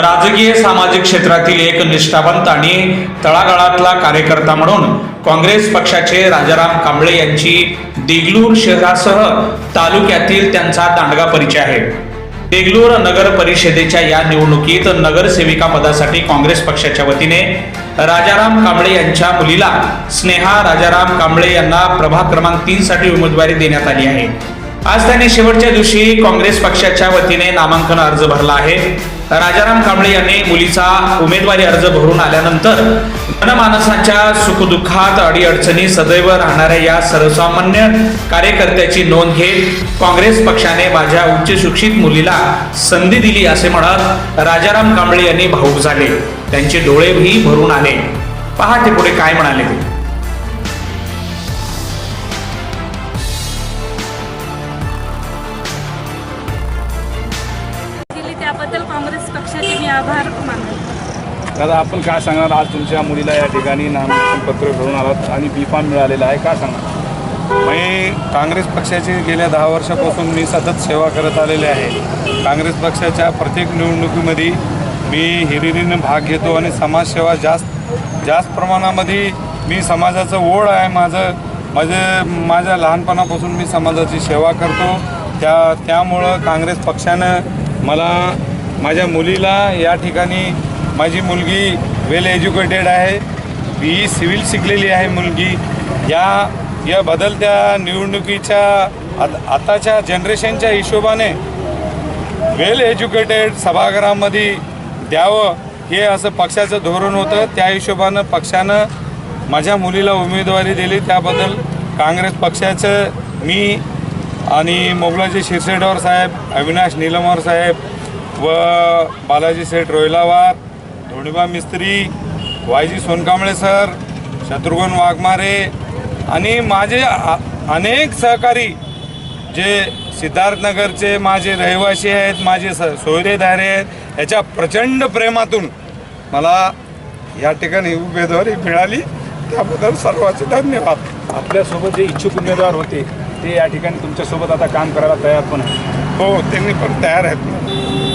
राजकीय सामाजिक क्षेत्रातील एक निष्ठावंत आणि तळागाळातला कार्यकर्ता म्हणून काँग्रेस पक्षाचे राजाराम कांबळे यांची देगलूर शहरासह तालुक्यातील त्यांचा दांडगा परिचय आहे. देगलूर नगर परिषदेच्या या निवडणुकीत नगरसेविका पदासाठी काँग्रेस पक्षाच्या वतीने राजाराम कांबळे यांच्या मुलीला स्नेहा राजाराम कांबळे यांना प्रभाग क्रमांक तीन साठी उमेदवारी देण्यात आली आहे. आज त्यांनी शेवटच्या दिवशी काँग्रेस पक्षाच्या वतीने नामांकन अर्ज भरला आहे. राजाराम कांबळे यांनी मुलीचा उमेदवारी अर्ज भरून आल्यानंतर जनमानसाच्या सुखदुःखात अडीअडचणी सदैव राहणाऱ्या या सर्वसामान्य कार्यकर्त्याची नोंद घेत काँग्रेस पक्षाने माझ्या उच्च शिक्षित मुलीला संधी दिली असे म्हणत राजाराम कांबळे यांनी भाऊक झाले. त्यांचे डोळेही भरून आले. पहा ते पुढे काय म्हणाले त्याबद्दल काँग्रेस पक्षाचे मी आभार मानतो. दादा आपण काय सांगणार? आज तुमच्या मुलीला या ठिकाणी नामांकन पत्र भरून आलात आणि बी फॉर्म मिळालेला आहे. काय सांगणार? मी काँग्रेस पक्षाची गेल्या दहा वर्षापासून मी सतत सेवा करत आलेले आहे. काँग्रेस पक्षाच्या प्रत्येक निवडणुकीमध्ये मी हिरिरीनं भाग घेतो आणि समाजसेवा जास्त जास्त प्रमाणामध्ये मी समाजाचं ओढ आहे. माझं माझं माझ्या लहानपणापासून मी समाजाची सेवा करतो. त्या त्यामुळं काँग्रेस पक्षानं मला माझ्या मुलीला या ठिकाणी माझी मुलगी वेल एज्युकेटेड आहे. बी सिव्हिल शिकलेली आहे मुलगी. या या बदलत्या निवडणुकीच्या आत- आताच्या जनरेशनच्या हिशोबाने वेल एज्युकेटेड सभागृहामध्ये द्यावं हे असं पक्षाचं धोरण होतं. त्या हिशोबानं पक्षानं माझ्या मुलीला उमेदवारी दिली. त्याबद्दल काँग्रेस पक्षाचं मी आणि मोबलाजी शिरसेडवर साहेब अविनाश निलमवर साहेब व Balaji Seth Rohilawar Dhoniba Mistry Y G Sonkamble sir Shatrughna Waghmare आणि माझे अनेक सहकारी जे सिद्धार्थनगरचे माझे रहिवासी आहेत माझे स सोयरेदारे आहेत याच्या प्रचंड प्रेमातून मला या ठिकाणी उमेदवारी मिळाली. त्याबद्दल सर्वांचे धन्यवाद. आपल्यासोबत जे इच्छुक उमेदवार होते ते या ठिकाणी तुमच्यासोबत आता काम करायला तयार पण आहे हो त्यांनी पण तयार आहेत.